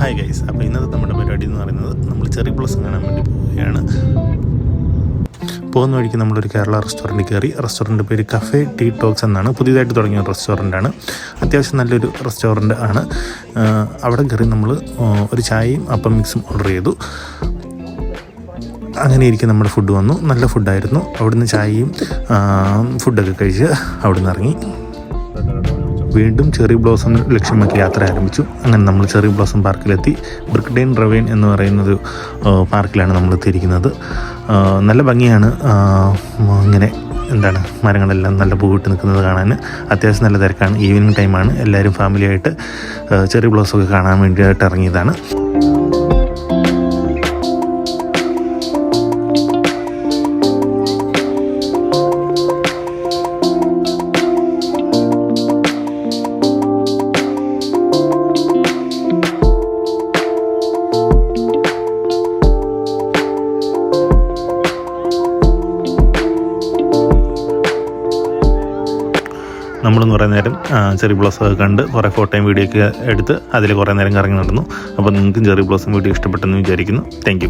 Hi guys അപ്പോൾ ഇന്നത്തെ നമ്മുടെ പരിപാടി എന്ന് പറയുന്നത് നമ്മൾ ചെറി പ്ലസ് കാണാൻ വേണ്ടി പോവുകയാണ്. പോകുന്ന വഴിക്ക് നമ്മളൊരു കേരള റെസ്റ്റോറന്റ് കയറി റെസ്റ്റോറന്റ് പേര് കഫേ ടീ ടോക്സ് എന്നാണ്. പുതിയതായിട്ട് തുടങ്ങിയ റെസ്റ്റോറന്റ് ആണ് അത്യാവശ്യം നല്ലൊരു റെസ്റ്റോറന്റ് ആണ്. അവിടെ കയറി നമ്മൾ ഒരു ചായയും അപ്പം മിക്സും ഓർഡർ ചെയ്തു. അങ്ങനെ ഇരിക്കും നമ്മുടെ ഫുഡ് വന്നു. നല്ല ഫുഡായിരുന്നു അവിടുന്ന് ചായയും ഫുഡൊക്കെ കഴിച്ച് അവിടുന്ന് ഇറങ്ങി. വീണ്ടും ചെറി ബ്ലോസം ലക്ഷ്യമാക്കി യാത്ര ആരംഭിച്ചു. അങ്ങനെ നമ്മൾ ചെറി ബ്ലോസം പാർക്കിലെത്തി. ബ്രിക്ഡെയിൻ റവൈൻ എന്ന് പറയുന്നൊരു പാർക്കിലാണ് നമ്മൾ എത്തിയിരിക്കുന്നത്. നല്ല ഭംഗിയാണ്. ഇങ്ങനെ എന്താണ് മരങ്ങളെല്ലാം നല്ല പൂവിട്ട് നിൽക്കുന്നത് കാണാൻ. അത്യാവശ്യം നല്ല തിരക്കാണ്. ഈവനിങ് ടൈമാണ്. എല്ലാവരും ഫാമിലിയായിട്ട് ചെറിയ ചെറി ബ്ലോസം ഒക്കെ കാണാൻ വേണ്ടിയിട്ട് ഇറങ്ങിയതാണ്. നമ്മളെന്ന് കുറേ നേരം ചെറി ബ്ലോസൊക്കെ കണ്ട് കുറേ ഫോട്ടോയും വീഡിയോ ഒക്കെ എടുത്ത് അതിൽ കുറേ നേരം കറങ്ങി നടന്നു. അപ്പോൾ നിങ്ങൾക്കും ചെറി ബ്ലോസും വീഡിയോ ഇഷ്ടപ്പെട്ടെന്ന് വിചാരിക്കുന്നു. താങ്ക്